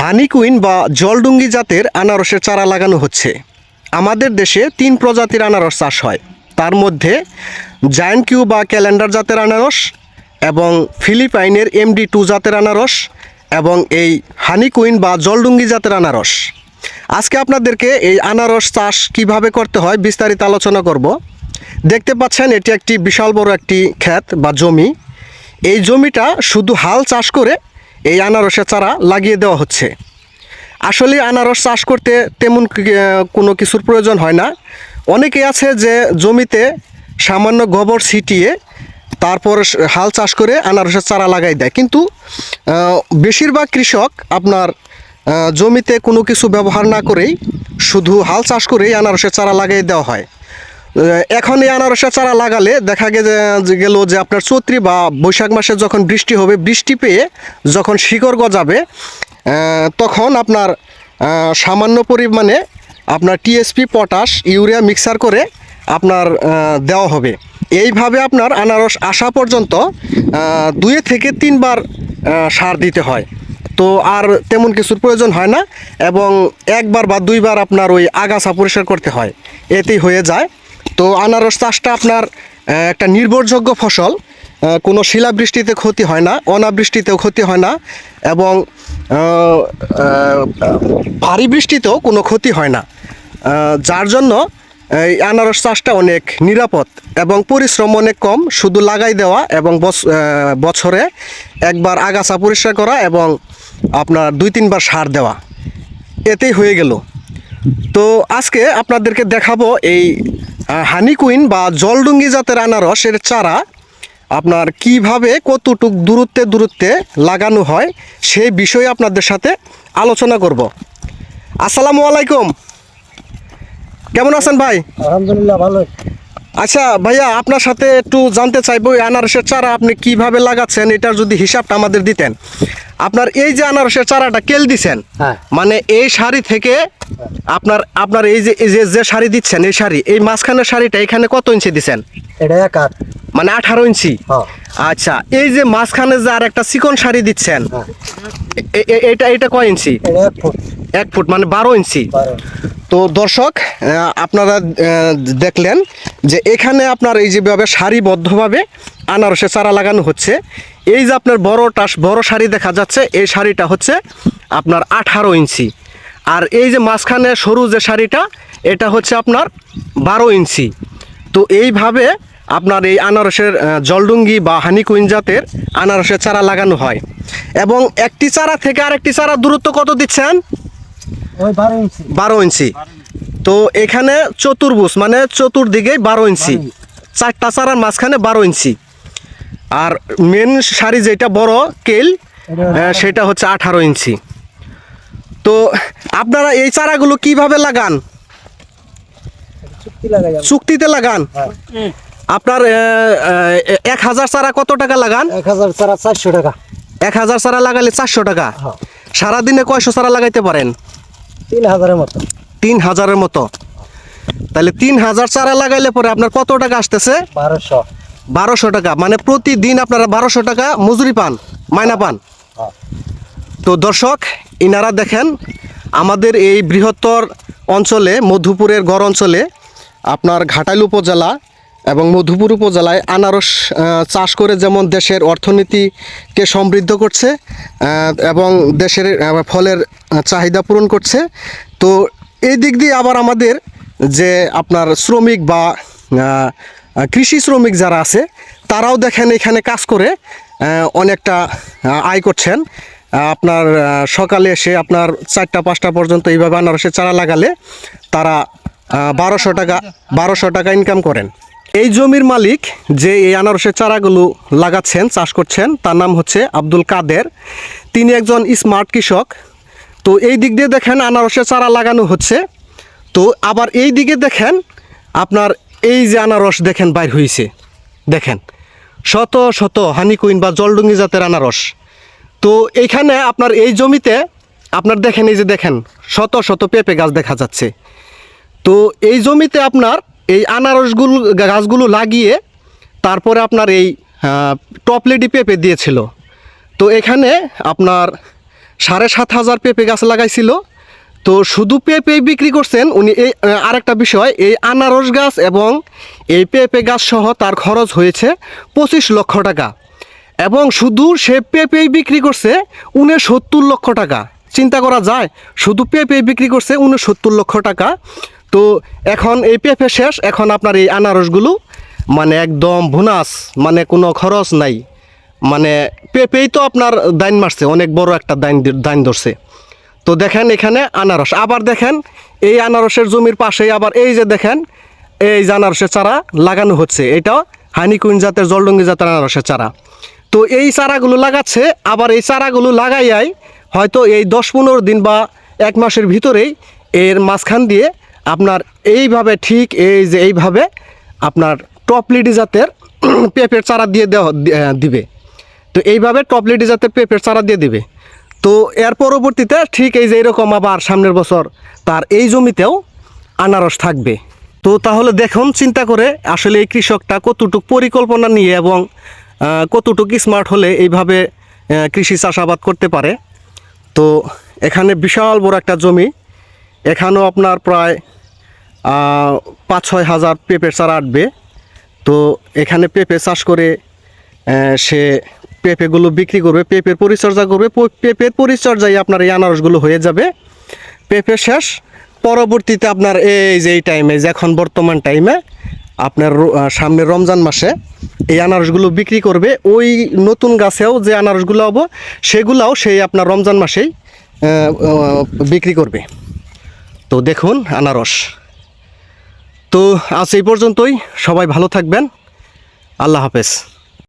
হানি queen বা জলডুঙ্গি জাতের আনারসের চারা লাগানো হচ্ছে। আমাদের দেশে তিন প্রজাতির আনারস চাষ হয়। তার মধ্যে জায়ান্ট কিউ বা ক্যালেন্ডার জাতের আনারস এবং ফিলিপাইনের এমডি টু জাতের আনারস এবং এই হানি কুইন বা জলডুঙ্গি জাতের আনারস। আজকে আপনাদেরকে এই আনারস চাষ কীভাবে করতে হয় বিস্তারিত আলোচনা করব। দেখতে পাচ্ছেন, এটি একটি বিশাল বড় একটি ক্ষেত বা জমি। এই জমিটা শুধু হাল চাষ করে এই আনারসের চারা লাগিয়ে দেওয়া হচ্ছে। আসলে আনারস চাষ করতে তেমন কোনো কিছুর প্রয়োজন হয় না। অনেকে আছে যে জমিতে সামান্য গোবর ছিটিয়ে তারপর হাল চাষ করে আনারসের চারা লাগাই দেয়। কিন্তু বেশিরভাগ কৃষক আপনার জমিতে কোনো কিছু ব্যবহার না করেই শুধু হাল চাষ করেই আনারসের চারা লাগিয়ে দেওয়া হয়। এখন এই আনারসের চারা লাগালে দেখা গেল যে আপনার চৈত্রী বা বৈশাখ মাসে যখন বৃষ্টি হবে, বৃষ্টি পেয়ে যখন শিকড় গজাবে তখন আপনার সামান্য পরিমাণে আপনার টিএসপি, পটাশ, ইউরিয়া মিক্সার করে আপনার দেওয়া হবে। এইভাবে আপনার আনারস আসা পর্যন্ত দুয়ে থেকে তিনবার সার দিতে হয়। তো আর তেমন কিছুর প্রয়োজন হয় না এবং একবার বা দুইবার আপনার ওই আগাছা পরিষ্কার করতে হয়। এতেই হয়ে যায়। তো আনারস চাষটা আপনার একটা নির্ভরযোগ্য ফসল। কোনো শিলাবৃষ্টিতে ক্ষতি হয় না, অনাবৃষ্টিতেও ক্ষতি হয় না, এবং ভারী বৃষ্টিতেও কোনো ক্ষতি হয় না। যার জন্য, এই আনারস চাষটা অনেক নিরাপদ এবং পরিশ্রম অনেক কম, শুধু লাগাই দেওয়া এবং বছ- বছরে একবার আগাছা পরিষ্কার করা এবং আপনার দুই তিনবার সার দেওয়া। এতেই হয়ে গেল। তো আজকে আপনাদেরকে দেখাবো এই হানিকুইন বা জলডুঙ্গি জাতের আনারসের চারা, আপনার কীভাবে কতটুক দূরত্বে দূরত্বে লাগানো হয় সেই বিষয়ে আপনাদের সাথে আলোচনা করব। আসসালামু আলাইকুম। কেমন আছেন ভাই? আলহামদুলিল্লাহ ভালোই আচ্ছা ভাইয়া আপনার সাথে একটু জানতে চাইব আনারসের চারা আপনি কীভাবে লাগাচ্ছেন? এটার যদি হিসাবটা আমাদের দিতেন। আপনার এই যে আনারসের চারাটা কেল দিছেন হ্যাঁ। মানে এই শাড়ি থেকে আপনার আপনার এই যে যে যে শাড়ি দিচ্ছেন এই শাড়ি এই মাঝখানের শাড়িটা এখানে কত ইঞ্চি দিছেন? এটা এক হাত মানে আঠারো ইঞ্চি? হ্যাঁ। আচ্ছা এই যে মাঝখানে যে আর একটা চিকন শাড়ি দিচ্ছেন হ্যাঁ। এটা এটা কয় ইঞ্চি? এক ফুট। এক ফুট মানে বারো ইঞ্চি। তো দর্শক আপনারা দেখলেন যে এখানে আপনার এই যেভাবে সারিবদ্ধভাবে আনারসে চারা লাগানো হচ্ছে এই যে আপনার বড় টাস বড় শাড়ি দেখা যাচ্ছে এই শাড়িটা হচ্ছে আপনার আঠারো ইঞ্চি। আর এই যে মাঝখানে সরু যে শাড়িটা এটা হচ্ছে আপনার বারো ইঞ্চি। তো এইভাবে আপনার এই আনারসের জলডুঙ্গি বা হানিকুইন জাতের আনারসের চারা লাগানো হয়। এবং একটি চারা থেকে আরেকটি চারা দূরত্ব কত দিচ্ছেন? ওই বারো ইঞ্চি। বারো ইঞ্চি। তো এখানে চতুর্ভুজ মানে চতুর্দিকে বারো ইঞ্চি। চারটা চারার মাঝখানে বারো ইঞ্চি। আর মেন শাড়ি যেটা বড় কেল সেটা হচ্ছে আঠারো ইঞ্চি। তো আপনারা এই চারাগুলো কীভাবে লাগান। চুক্তিতে লাগান? হ্যাঁ। আপনার এক হাজার চারা কত টাকা লাগান? এক হাজার চারা চারশো টাকা। এক হাজার চারা লাগালে চারশো টাকা। হ্যাঁ। সারাদিনে কয়শো চারা লাগাইতে পারেন? তিন হাজারের মতো। তিন হাজারের মতো। তাহলে তিন হাজার চারা লাগাইলে পরে আপনার কত টাকা আসতেছে? বারোশো। বারোশো টাকা। মানে প্রতিদিন আপনারা বারোশো টাকা মজুরি পান মাইনা পান। হ্যাঁ। তো দর্শক ইনারা দেখেন আমাদের এই বৃহত্তর অঞ্চলে মধুপুরের গড় অঞ্চলে আপনার ঘাটাইল উপজেলা এবং মধুপুর উপজেলায় আনারস চাষ করে যেমন দেশের অর্থনীতিকে সমৃদ্ধ করছে এবং দেশের ফলের চাহিদা পূরণ করছে তো এই দিক দিয়ে আবার আমাদের যে আপনার শ্রমিক বা কৃষি শ্রমিক যারা আছে, তারাও দেখেন এখানে কাজ করে অনেকটা আয় করছেন। আপনার সকালে এসে আপনার চারটা, পাঁচটা পর্যন্ত এইভাবে আনারসের চারা লাগালে তারা বারোশো টাকা বারোশো টাকা ইনকাম করেন। এই জমির মালিক যে এই আনারসের চারাগুলো লাগাচ্ছেন, চাষ করছেন, তার নাম হচ্ছে আব্দুল কাদের। তিনি একজন স্মার্ট কৃষক। তো এই দিক দিয়ে দেখেন আনারসের চারা লাগানো হচ্ছে। তো আবার এই দিকে দেখেন, আপনার এই যে আনারস দেখেন বাইর হয়েছে দেখেন, শত শত হানিকুইন বা জলডুঙ্গি জাতের আনারস। তো এইখানে আপনার এই জমিতে, আপনার দেখেন এই যে দেখেন, শত শত পেঁপে গাছ দেখা যাচ্ছে। তো এই জমিতে আপনার এই আনারসগুলো, গাছগুলো লাগিয়ে তারপরে আপনার এই টপলেডি পেঁপে দিয়েছিল। তো এখানে আপনার সাড়ে সাত হাজার পেঁপে গাছ লাগাইছিল। তো শুধু পেঁপে বিক্রি করছেন, উনি এই আরেকটা বিষয়, এই আনারস গাছ এবং এই পেঁপে গাছ সহ তার খরচ হয়েছে পঁচিশ লক্ষ টাকা। এবং শুধু সে পেঁপেই বিক্রি করছে উনসত্তর লক্ষ টাকা। চিন্তা করা যায়, শুধু পেঁপে বিক্রি করছে উনসত্তর লক্ষ টাকা। তো এখন এই পেঁপে শেষ, এখন আপনার এই আনারসগুলো মানে একদম ভুনাস মানে কোনো খরচ নাই। মানে পেঁপেই তো আপনার দাইন মারছে, অনেক বড় একটা দাইন দাইন ধরছে। তো দেখেন এখানে আনারস। আবার দেখেন, এই আনারসের জমির পাশেই আবার এই যে দেখেন, এই যে আনারসের চারা লাগানো হচ্ছে। এটাও হানিকুইন জাতের, জলডঙ্গি জাতের আনারসের চারা। তো এই চারাগুলো লাগাচ্ছে, আবার এই চারাগুলো লাগাইয়াই হয়তো এই দশ পনেরো দিন বা এক মাসের ভিতরেই এর মাঝখান দিয়ে আপনার এইভাবে ঠিক এই যে এইভাবে আপনার টপলিডি জাতের পেঁপের চারা দিয়ে দেওয়া দিবে। তো এইভাবে টপলিডি জাতের পেঁপের চারা দিয়ে দিবে। তো এর পরবর্তীতে ঠিক এই যে এরকম আবার সামনের বছর তার এই জমিতেও আনারস থাকবে। তো তাহলে দেখুন, চিন্তা করে আসলে এই কৃষকটা কতটুক পরিকল্পনা নিয়ে এবং কতটুক স্মার্ট হলে এইভাবে কৃষি চাষাবাদ করতে পারে। তো এখানে বিশাল বড় একটা জমি। এখানেও আপনার প্রায় পাঁচ ছয় হাজার পেঁপের চারা আটবে। তো এখানে পেঁপে চাষ করে সে পেঁপেগুলো বিক্রি করবে, পেঁপের পরিচর্যা করবে পেঁপের পরিচর্যায় আপনার এই আনারসগুলো হয়ে যাবে। পেঁপে শেষ। পরবর্তীতে আপনার এই যে এই টাইমে যে এখন বর্তমান টাইমে আপনার সামনের রমজান মাসে এই আনারসগুলো বিক্রি করবে। ওই নতুন গাছেও যে আনারসগুলো হব, সেগুলাও সেই আপনার রমজান মাসেই বিক্রি করবে। তো দেখুন আনারস। তো আজ এই পর্যন্তই। সবাই ভালো থাকবেন। আল্লাহ হাফেজ।